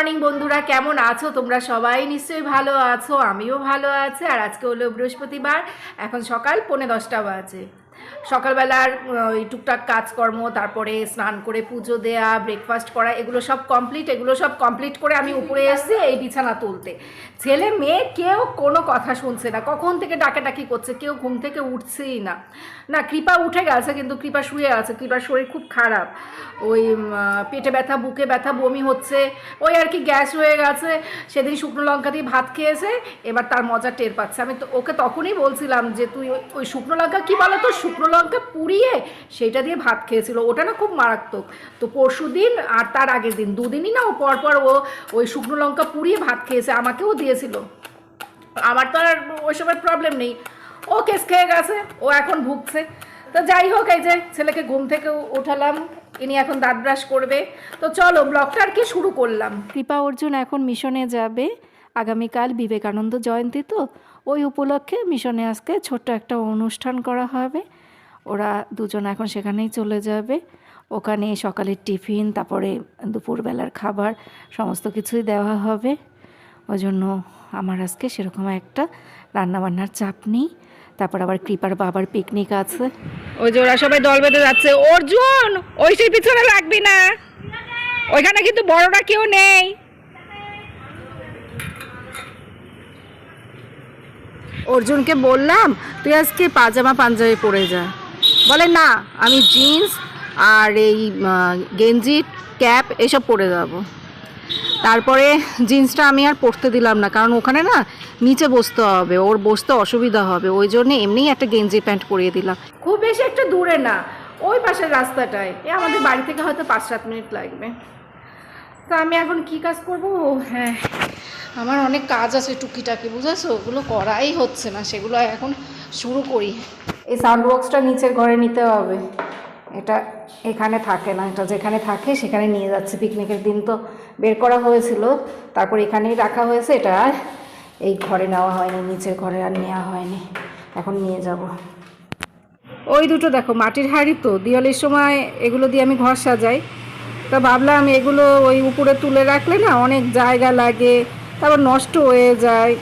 Morning বন্ধুরা, কেমন আছো? তোমরা সবাই নিশ্চয়ই ভালো আছো, আমিও ভালো আছি। আর আজকে হলো বৃহস্পতিবার, এখন সকাল পৌনে দশটা বাজে। সকালবেলার ওই টুকটাক কাজকর্ম, তারপরে স্নান করে পুজো দেয়া ব্রেকফাস্ট করা, এগুলো সব কমপ্লিট এগুলো সব কমপ্লিট করে আমি উপরে এসেছি এই বিছানা তুলতে। ছেলে মেয়ে কেউ কোনো কথা শুনছে না, কখন থেকে ডাকাডাকি করছে, কেউ ঘুম থেকে উঠছেই না। না, কৃপা উঠে গেছে, কিন্তু কৃপা শুয়ে আছে, কৃপার শরীর খুব খারাপ। ওই পেটে ব্যথা, বুকে ব্যথা, বমি হচ্ছে, ওই আর কি গ্যাস হয়ে গেছে। সেদিন শুকনো লঙ্কা দিয়ে ভাত খেয়েছে, এবার তার মজা টের পাচ্ছে। আমি তো, ওকে তখনই বলছিলাম যে, তুই ওই- ওই শুকনো লঙ্কা কী বলো তো শুকনো লঙ্কা পুড়িয়ে সেইটা দিয়ে ভাত খেয়েছিল। ওটা না খুব মারাত্মক। তো পরশু দিন আর তার আগের দিন, দুদিনই না ও পরপর ও ওই শুকনো লঙ্কা পুড়িয়ে ভাত খেয়েছে, আমাকেও দিয়েছিল। আমার তো আর ওই ওইসবের প্রবলেম নেই। ও কেস খেয়ে গেছে, ও এখন ভুগছে। তো যাই হোক, এই যে ছেলেকে ঘুম থেকে উঠালাম। ইনি এখন দাঁত ব্রাশ করবে। তো চলো, ব্লগটা আর কি শুরু করলাম। কৃপা অর্জুন এখন মিশনে যাবে। আগামীকাল বিবেকানন্দ জয়ন্তী তো। ওই উপলক্ষে মিশনে আজকে ছোট্ট একটা অনুষ্ঠান করা হবে। ওরা দুজন এখন সেখানেই চলে যাবে। ওখানে সকালের টিফিন, তারপরে দুপুরবেলার খাবার, সমস্ত কিছুই দেওয়া হবে। ওই জন্য আমার আজকে সেরকম একটা রান্নাবান্নার চাপ নেই। তারপর আবার কৃপার বাবার পিকনিক আছে। ওই যে ওরা সবাই দল বেঁধে যাচ্ছে। অর্জুন, ওই সেই পিছনে লাগবি না। ওইখানে কিন্তু বড়রা কেউ নেই। অর্জুনকে বললাম, তুই আজকে পাজামা পাঞ্জাবি পরে যা। বলে, না, আমি জিন্স আর এই গেঞ্জি ক্যাপ এসব পরে যাব। তারপরে জিন্সটা আমি আর পরতে দিলাম না, কারণ ওখানে না নিচে বসতে হবে, ওর বসতে অসুবিধা হবে, ওই জন্য এমনিই একটা গেঞ্জি প্যান্ট পরিয়ে দিলাম। খুব বেশি একটা দূরে না, ওই পাশের রাস্তাটায়। এ আমাদের বাড়ি থেকে হয়তো পাঁচ সাত মিনিট লাগবে। তা আমি এখন কি কাজ করব? হ্যাঁ আমার অনেক কাজ আছে টুকিটাকি, বুঝেছ? ওগুলো করাই হচ্ছে না, সেগুলো এখন শুরু করি। এই সাউন্ড বক্সটা নিচের ঘরে নিতে হবে। এটা এখানে থাকে না এটা যেখানে থাকে সেখানে নিয়ে যাচ্ছে। পিকনিকের দিন তো বের করা হয়েছিল তারপর এখানেই রাখা হয়েছে। এটা আর এই ঘরে নেওয়া হয়নি নিচের ঘরে আর নেওয়া হয়নি। এখন নিয়ে যাব। ওই দুটো দেখো মাটির হাঁড়ি তো দিওয়ালির সময় এগুলো দিয়ে আমি ঘর সাজাই। তা ভাবলাম এগুলো ওই উপরে তুলে রাখলে না অনেক জায়গা লাগে তারপর নষ্ট হয়ে যায়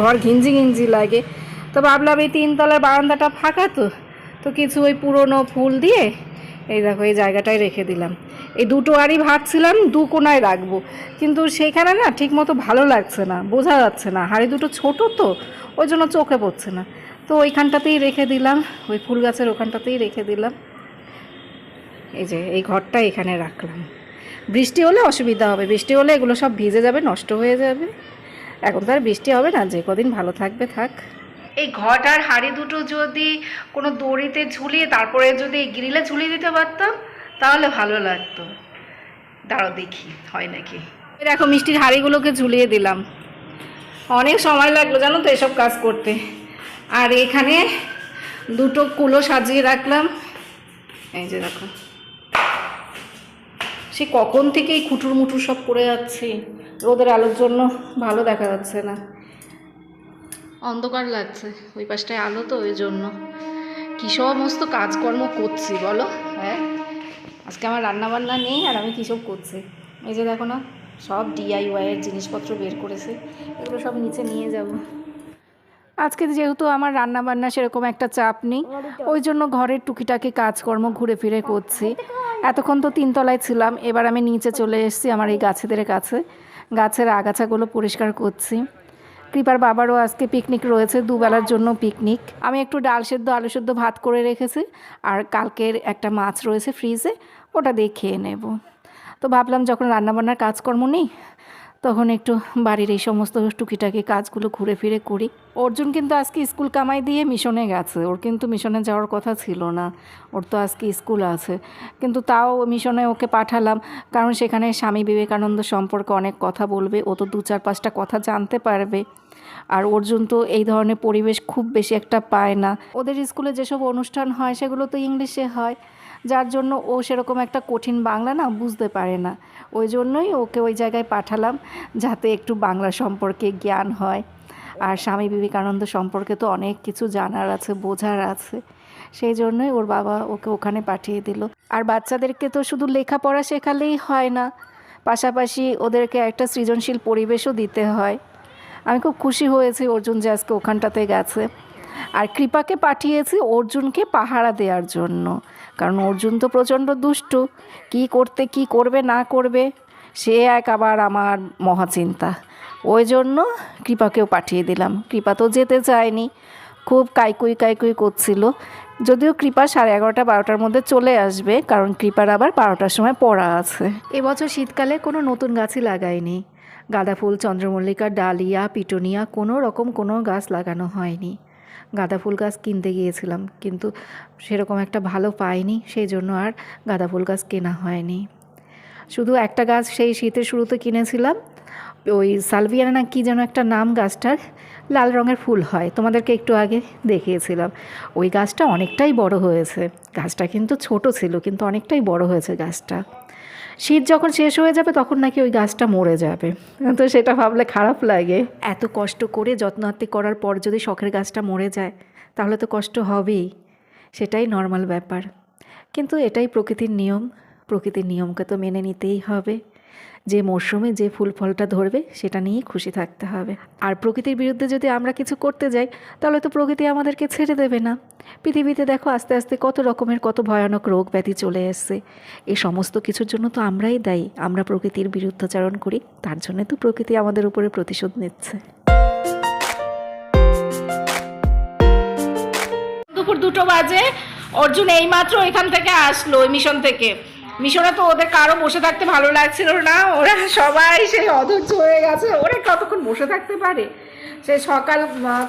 ঘর ঘিঞ্জি ঘিঞ্জি লাগে। তো ভাবলাম এই তিনতলার বারান্দাটা ফাঁকা তো তো কিছু ওই পুরনো ফুল দিয়ে এই দেখো, এই জায়গাটায় রেখে দিলাম। এই দুটো আরই ভাবছিলাম, দু কোনায় রাখব, কিন্তু সেইখানে না ঠিক মতো ভালো লাগছে না, বোঝা যাচ্ছে না। হাড়ি দুটো ছোট তো, ওই জন্য চোখে পড়ছে না। তো ওইখানটাতেই রেখে দিলাম, ওই ফুল গাছের ওখানটাতেই রেখে দিলাম। এই যে, এই ঘরটা এখানে রাখলাম। বৃষ্টি হলে অসুবিধা হবে, বৃষ্টি হলে এগুলো সব ভিজে যাবে, নষ্ট হয়ে যাবে। এখন তো আর বৃষ্টি হবে না, যে কদিন ভালো থাকবে থাক। এই ঘটার হাড়ি দুটো যদি কোনো দড়িতে ঝুলিয়ে তারপরে যদি এই গ্রিলে ঝুলিয়ে দিতে পারতাম, তাহলে ভালো লাগতো। দাঁড়াও দেখি, হয় নাকি? দেখো, মিষ্টির হাড়িগুলোকে ঝুলিয়ে দিলাম। অনেক সময় লাগল, জানো তো এসব কাজ করতে। আর এখানে দুটো কুলো সাজিয়ে রাখলাম। এই যে দেখো। সে কখন থেকে এই খুটুর মুটুর সব করে যাচ্ছে। রোদের আলোর জন্য ভালো দেখা যাচ্ছে না। অন্ধকার লাগছে, ওই পাশটায় আলো তো, ওই জন্য। কী সমস্ত কাজকর্ম করছি, বলো? হ্যাঁ? আজকে আমার রান্না বান্না নেই আর আমি কী সব করছি? এই যে দেখো না, সব ডিআইওয়াইয়ের জিনিসপত্র বের করেছে, এগুলো সব নিচে নিয়ে যাব। আজকে যেহেতু আমার রান্না বান্না সেরকম একটা চাপ নেই, ওই জন্য ঘরের টুকিটাকি কাজকর্ম ঘুরে ফিরে করছি। এতক্ষণ তো তিনতলায় ছিলাম, এবার আমি নিচে চলে এসেছি আমার এই গাছেদের কাছে। গাছের আগাছাগুলো পরিষ্কার করছি। কৃপার বাবারও আজকে পিকনিক রয়েছে, দুবেলার জন্য পিকনিক আমি একটু ডাল সেদ্ধ, আলু সেদ্ধ ভাত করে রেখেছি, আর কালকের একটা মাছ রয়েছে ফ্রিজে ওটা দিয়ে খেয়ে নেব। তো ভাবলাম যখন রান্নাবান্নার কাজকর্ম নেই, তখন একটু বাড়ির এই সমস্ত টুকিটাকি কাজগুলো ঘুরে ফিরে করি। অর্জুন কিন্তু আজকে স্কুল কামাই দিয়ে মিশনে গেছে, ওর কিন্তু মিশনে যাওয়ার কথা ছিল না, ওর তো আজকে স্কুল আছে। কিন্তু তাও মিশনে ওকে পাঠালাম, কারণ সেখানে স্বামী বিবেকানন্দ সম্পর্কে অনেক কথা বলবে, ও তো দু চার পাঁচটা কথা জানতে পারবে। আর অর্জুন তো এই ধরনের পরিবেশ খুব বেশি একটা পায় না। ওদের স্কুলে যেসব অনুষ্ঠান হয় সেগুলো তো ইংলিশে হয়। যার জন্য ও সেরকম একটা কঠিন বাংলা না বুঝতে পারে না। ওই জন্যই ওকে ওই জায়গায় পাঠালাম যাতে একটু বাংলা সম্পর্কে জ্ঞান হয়। আর স্বামী বিবেকানন্দ সম্পর্কে তো অনেক কিছু জানার আছে, বোঝার আছে। সেই জন্যই ওর বাবা ওকে ওখানে পাঠিয়ে দিল। আর বাচ্চাদেরকে তো শুধু লেখাপড়া শেখালেই হয় না, পাশাপাশি ওদেরকে একটা সৃজনশীল পরিবেশও দিতে হয়। আমি খুব খুশি হয়েছি অর্জুন যে আজকে ওখানটাতে গেছে। আর কৃপাকে পাঠিয়েছি অর্জুনকে পাহারা দেওয়ার জন্য। কারণ অর্জুন তো প্রচণ্ড দুষ্টু। কি করতে, কি করবে, না করবে, সে এক আবার আমার মহাচিন্তা। ওই জন্য কৃপাকেও পাঠিয়ে দিলাম। কৃপা তো যেতে চায়নি। খুব কাইকুই কাইকুই করছিল। যদিও কৃপা সাড়ে এগারোটা, বারোটার মধ্যে চলে আসবে, কারণ কৃপার আবার বারোটার সময় পড়া আছে। এবছর শীতকালে কোনো নতুন গাছই লাগাইনি। গাঁদা ফুল চন্দ্রমল্লিকা, ডালিয়া, পিটুনিয়া কোনো রকম কোনো গাছ লাগানো হয়নি। গাঁদা ফুল গাছ কিনতে গিয়েছিলাম কিন্তু সেরকম একটা ভালো পাইনি সেই জন্য আর গাঁদা ফুল গাছ কেনা হয়নি। শুধু একটা গাছ সেই শীতের শুরুতে কিনেছিলাম, ওই সালভিয়ানা না কী যেন একটা নাম গাছটার, লাল রঙের ফুল হয়, তোমাদেরকে একটু আগে দেখিয়েছিলাম। ওই গাছটা অনেকটাই বড় হয়েছে, গাছটা কিন্তু ছোট ছিল, কিন্তু অনেকটাই বড় হয়েছে গাছটা। শীত যখন শেষ হয়ে যাবে, তখন নাকি ওই গাছটা মরে যাবে। তো সেটা ভাবলে খারাপ লাগে। এত কষ্ট করে যত্নআত্তি করার পর যদি শখের গাছটা মরে যায়, তাহলে তো কষ্ট হবেই। সেটাই নর্মাল ব্যাপার। কিন্তু এটাই প্রকৃতির নিয়ম। প্রকৃতির নিয়মকে তো মেনে নিতেই হবে। যে মরশুমে যে ফুল ফলটা ধরবে, সেটা নিয়েই খুশি থাকতে হবে। আর প্রকৃতির বিরুদ্ধে যদি আমরা কিছু করতে যাই, তাহলে তো প্রকৃতি আমাদেরকে ছেড়ে দেবে না। পৃথিবীতে দেখো আস্তে আস্তে কত রকমের, কত ভয়ানক রোগ ব্যাধি চলে এসছে। এই সমস্ত কিছুর জন্য তো আমরাই দায়ী। আমরা প্রকৃতির বিরুদ্ধাচারণ করি, তার জন্য তো প্রকৃতি আমাদের উপরে প্রতিশোধ নিচ্ছে। দুপুর দুটো বাজে। অর্জুন এইমাত্র এখান থেকে আসলো, ওই মিশন থেকে। মিশনে তো ওদের কারও বসে থাকতে ভালো লাগছিল না। ওরা সবাই সেই অধৈর্য হয়ে গেছে। ওরা কতক্ষণ বসে থাকতে পারে? সে সকাল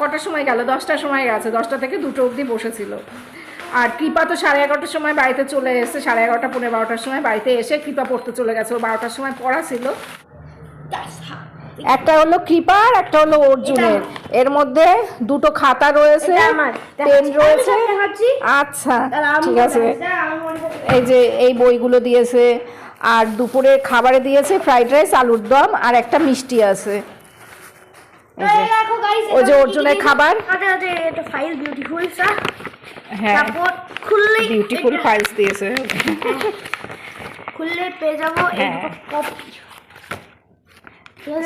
কটার সময় গেল? দশটার সময় গেছে। দশটা থেকে দুটো অবধি বসেছিল। আর কৃপা তো সাড়ে এগারোটার সময় বাড়িতে চলে এসেছে। সাড়ে এগারোটা পনেরো বারোটার সময় বাড়িতে এসে কৃপা পড়তে চলে গেছে। ও বারোটার সময় পড়া ছিল। একটা হলো কৃপার একটা হলো অর্জুনের। এর মধ্যে দুটো খাতা রয়েছে পেন রয়েছে। আচ্ছা ঠিক আছে। এই যে এই বইগুলো দিয়েছে আর দুপুরের খাবারে দিয়েছে ফ্রাইড রাইস আলুর দম আর একটা মিষ্টি আছে। ওই যে অর্জুনের খাবার। বিউটিফুল সা হ্যাঁ। বিউটিফুল ফাইলস দিয়েছে। খুললে পেয়ে যাব কপি?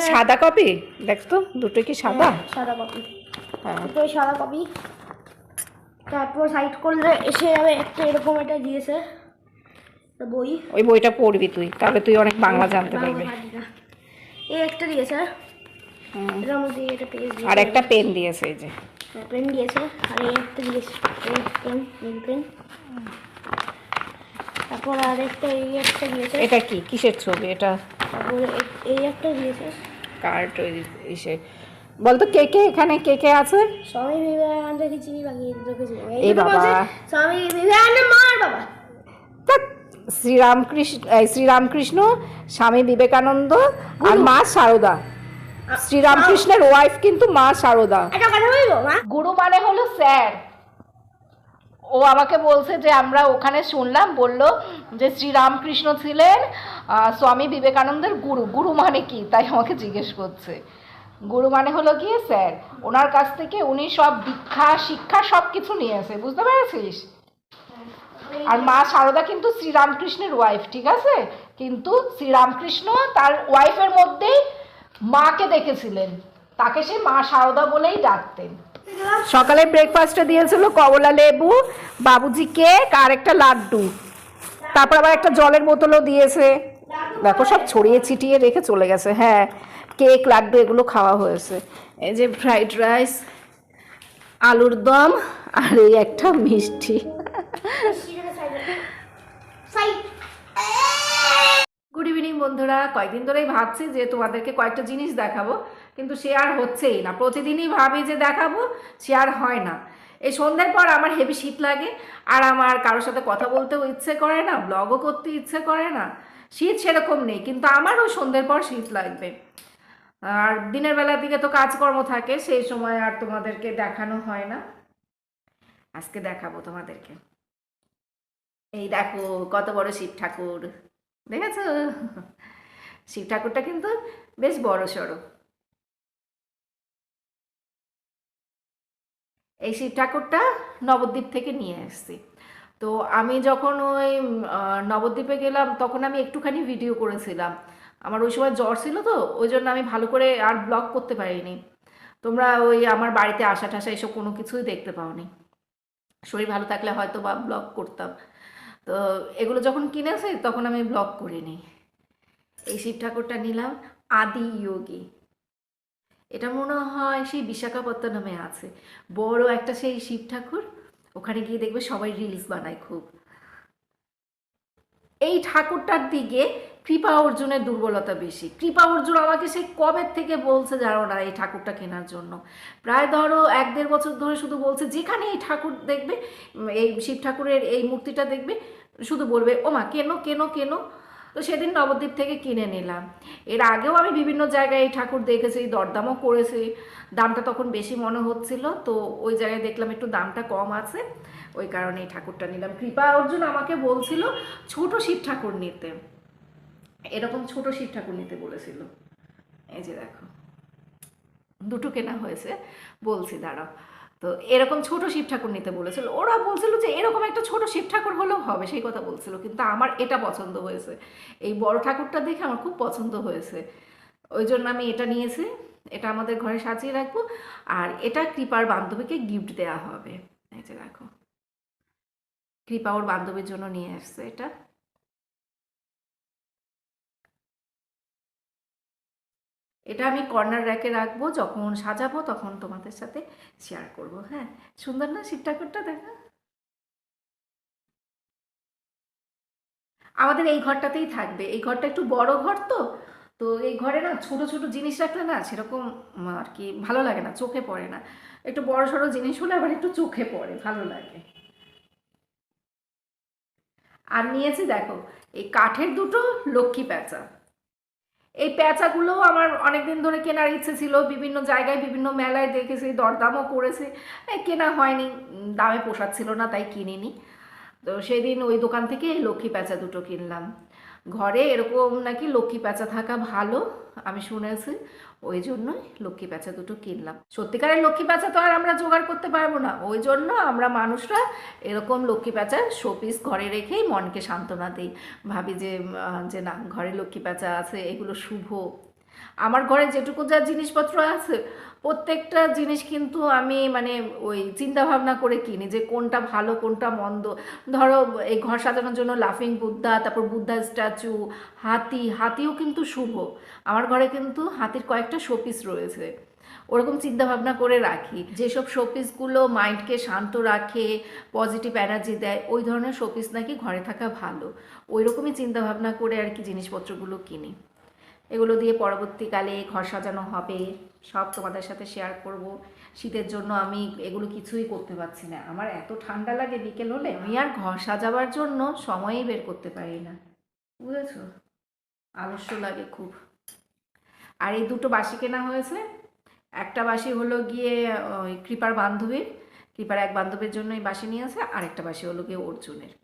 সাদা কপি? দেখ তো দুটো কি সাদা? সাদা কপি। হ্যাঁ। দুটো সাদা কপি। তারপর সাইড করলে এসে যাবে একটা এরকম এটা দিয়েছে বই। ওই বইটা পড়বি তুই তাহলে তুই অনেক বাংলা জানতে পারবি। এই একটা দিয়েছে। হুম। এটার মধ্যে এটা পেজ আর একটা পেন দিয়েছে এই যে। পেন দিয়েছে। আর এই একটা দিয়েছে। এই পেন পেন তারপর আর একটা এই একটা দিয়েছে। এটা কি? কিসের ছবি? এটা এই- এই একটা দিয়েছে। কার্ড ওই ইসে বলতো কে কে এখানে কে কে আছে? স্বামী বিবেকানন্দ চিনি বাকি এই বাবা। স্বামী বিবেকানন্দ মার বাবা। শ্রীরামকৃষ্ণ শ্রীরামকৃষ্ণ স্বামী বিবেকানন্দ আর মা সারদা। শ্রীরামকৃষ্ণের ওয়াইফ কিন্তু মা সারদা। গুরু মানে হলো স্যার। ও আমাকে বলছে যে আমরা ওখানে শুনলাম, বলল যে শ্রীরামকৃষ্ণ ছিলেন স্বামী বিবেকানন্দের গুরু। গুরু মানে কি? তাই আমাকে জিজ্ঞেস করছে। গুরু মানে হলো গিয়ে স্যার, ওনার কাছ থেকে উনি সব দীক্ষা, শিক্ষা সব কিছু নিয়েছে বুঝতে পেরেছিস? আর মা সারদা কিন্তু শ্রীরামকৃষ্ণের ওয়াইফ ঠিক আছে? কিন্তু শ্রীরামকৃষ্ণ তার ওয়াইফের মধ্যেই মাকে দেখেছিলেন। তাকে সে মা সারদা বলেই ডাকতেন। সকালে ব্রেকফাস্টে দিয়েছিল কমলা লেবু বাবুজি কেক আর একটা লাড্ডু। তারপর আবার একটা জলের বোতলও দিয়েছে। দেখো, সব ছড়িয়ে ছিটিয়ে রেখে চলে গেছে। হ্যাঁ কেক, লাড্ডু, এগুলো খাওয়া হয়েছে। এই যে ফ্রাইড রাইস আলুর দম, আর এই একটা মিষ্টি। গুড ইভিনিং বন্ধুরা। কয়েকদিন ধরেই ভাবছি যে তোমাদেরকে কয়েকটা জিনিস দেখাবো। কিন্তু আর হচ্ছেই না। প্রতিদিনই ভাবি যে দেখাবো আর হয় না। এই সন্ধ্যের পর আমার হেভি শীত লাগে, আর আমার কারোর সাথে কথা বলতেও ইচ্ছে করে না ব্লগও করতে ইচ্ছে করে না। শীত সেরকম নেই, কিন্তু আমারও সন্ধ্যের পর শীত লাগবে। আর দিনের বেলার দিকে তো কাজকর্ম থাকে, সেই সময় আর তোমাদেরকে দেখানো হয় না। আজকে দেখাবো তোমাদেরকে। এই দেখো, কত বড় শিব ঠাকুর। দেখেছ? শিব ঠাকুরটা কিন্তু বেশ বড় সড়ো এই শিব ঠাকুরটা নবদ্বীপ থেকে নিয়ে এসেছি তো আমি যখন ওই নবদ্বীপে গেলাম, তখন আমি একটুখানি ভিডিও করেছিলাম। আমার ওই সময় জ্বর ছিল তো, ওই জন্য আমি ভালো করে আর ব্লগ করতে পারিনি। তোমরা ওই আমার বাড়িতে আসা টাসা এসব কোনো কিছুই দেখতে পাওনি। শরীর ভালো থাকলে হয়তো বা ব্লগ করতাম। তো এগুলো যখন কিনেছে, তখন আমি ব্লগ করিনি। এই শিব ঠাকুরটা নিলাম আদি যোগী। এটা মনে হয় সেই বিশাখাপত্তনমে আছে। বড় একটা সেই শিব ঠাকুর, ওখানে গিয়ে দেখবে সবাই রিলস বানায় খুব। এই ঠাকুরটার দিকে কৃপা অর্জুনের দুর্বলতা বেশি। কৃপা অর্জুন আমাকে সেই কবের থেকে বলছে জানো না এই ঠাকুরটা কেনার জন্য? প্রায় ধরো এক দেড় বছর ধরে শুধু বলছে, যেখানে এই ঠাকুর দেখবে, এই শিব ঠাকুরের এই মূর্তিটা দেখবে, শুধু বলবে ও মা কেন কেন কেন। তো সেদিন নবদ্বীপ থেকে কিনে নিলাম। এর আগেও আমি বিভিন্ন জায়গায় এই ঠাকুর দেখেছি, দরদামও করেছি। দামটা তখন বেশি মনে হচ্ছিল, তো ওই জায়গায় দেখলাম একটু দামটা কম আছে। ওই কারণে এই ঠাকুরটা নিলাম। কৃপা অর্জুন আমাকে বলছিল, ছোট শিব ঠাকুর নিতে। এরকম ছোট শিব ঠাকুর নিতে বলেছিল। এই যে দেখো, দুটো কেনা হয়েছে। বলছি, দাঁড়াও। তো এরকম ছোট শিব ঠাকুর নিতে বলেছিল। ওরা বলছিল যে এরকম একটা ছোট শিব ঠাকুর হলেও হবে, সেই কথা বলছিল। কিন্তু আমার এটা পছন্দ হয়েছে। এই বড় ঠাকুরটা দেখে আমার খুব পছন্দ হয়েছে। ওই জন্য আমি এটা নিয়েছি, এটা আমাদের ঘরে সাজিয়ে রাখব। আর এটা কৃপার বান্ধবীকে গিফট দেওয়া হবে। এই যে দেখো, কৃপা ওর বান্ধবীর জন্য নিয়ে আসছে এটা। এটা আমি কর্নার র্যাকে রাখব, যখন সাজাবো তখন তোমাদের সাথে শেয়ার করব হ্যাঁ? সুন্দর না শিব ঠাকুরটা দেখা? আমাদের এই ঘরটাতেই থাকবে। এই ঘরটা একটু বড় ঘর তো তো এই ঘরে না ছোট ছোট জিনিস রাখলে না সেরকম আর কি ভালো লাগে না, চোখে পড়ে না। একটু বড় সড়ো জিনিস হলে আবার একটু চোখে পড়ে, ভালো লাগে। আর নিয়েছি দেখো, এই কাঠের দুটো লক্ষ্মী প্যাঁচা। এই প্যাঁচাগুলোও আমার অনেক দিন ধরে কেনার ইচ্ছে ছিল, বিভিন্ন জায়গায় বিভিন্ন মেলায় দেখেছি, দরদামও করেছি। কেনা হয়নি দামে পোষাচ্ছিল না, তাই কিনিনি। তো সেদিন ওই দোকান থেকে লক্ষ্মী প্যাঁচা দুটো কিনলাম। ঘরে এরকম নাকি লক্ষ্মী প্যাঁচা থাকা ভালো আমি শুনেছি ওই জন্যই লক্ষ্মী প্যাঁচা দুটো কিনলাম। সত্যিকারের লক্ষ্মী প্যাঁচা তো আর আমরা জোগাড় করতে পারব না। ওই জন্য আমরা মানুষরা এরকম লক্ষ্মী প্যাঁচার শোপিস ঘরে রেখেই মনকে সান্ত্বনা দিই। ভাবি যে যে না, ঘরে লক্ষ্মী প্যাঁচা আছে, এগুলো শুভ। আমার ঘরে যেটুকু যা জিনিসপত্র আছে, প্রত্যেকটা জিনিস কিন্তু আমি মানে ওই চিন্তা ভাবনা করে কিনি যে কোনটা ভালো, কোনটা মন্দ। ধরো এই ঘর সাজানোর জন্য লাফিং বুদ্ধা তারপর বুদ্ধা স্ট্যাচু হাতি, হাতিও কিন্তু শুভ। আমার ঘরে কিন্তু হাতির কয়েকটা শোপিস রয়েছে। ওরকম চিন্তা ভাবনা করে রাখি। যেসব শোপিসগুলো মাইন্ডকে শান্ত রাখে পজিটিভ এনার্জি দেয়, ওই ধরনের শোপিস নাকি ঘরে থাকা ভালো। ওই রকমই চিন্তা ভাবনা করে আর কি জিনিসপত্রগুলো কিনি। এগুলো দিয়ে পরবর্তীকালে ঘর সাজানো হবে। সব তোমাদের সাথে শেয়ার করব। শীতের জন্য আমি এগুলো কিছুই করতে পারছি না। আমার এত ঠান্ডা লাগে বিকেল হলে আমি আর ঘর সাজাবার জন্য সময়ই বের করতে পারি না। বুঝেছ? আলস্য লাগে খুব। আর এই দুটো বাসি কেনা হয়েছে। একটা বাসি হলো গিয়ে, ওই কৃপার বান্ধবীর। কৃপার এক বান্ধবীর জন্য এই বাসি নিয়েছে আর একটা বাসি হলো গিয়ে অর্জুনের।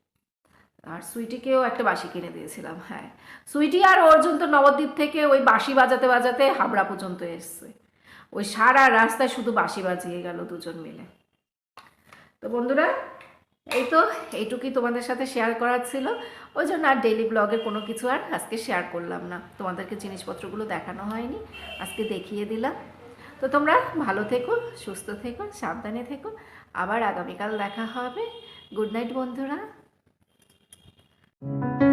আর সুইটিকেও একটা বাসি কিনে দিয়েছিলাম হ্যাঁ। সুইটি আর অর্জুন তো নবদ্বীপ থেকে ওই বাঁশি বাজাতে বাজাতে হাবড়া পর্যন্ত এসছে। ওই সারা রাস্তায় শুধু বাঁশি বাজিয়ে গেল দুজন মিলে। তো বন্ধুরা, এই তো এইটুকুই তোমাদের সাথে শেয়ার করার ছিল। ওই জন্য আর ডেইলি ব্লগের কোনো কিছু আর আজকে শেয়ার করলাম না। তোমাদেরকে জিনিসপত্রগুলো দেখানো হয়নি, আজকে দেখিয়ে দিলাম। তো তোমরা ভালো থেকো, সুস্থ থেকো, সাবধানে থেকো। আবার আগামীকাল দেখা হবে। গুড নাইট বন্ধুরা। Thank you.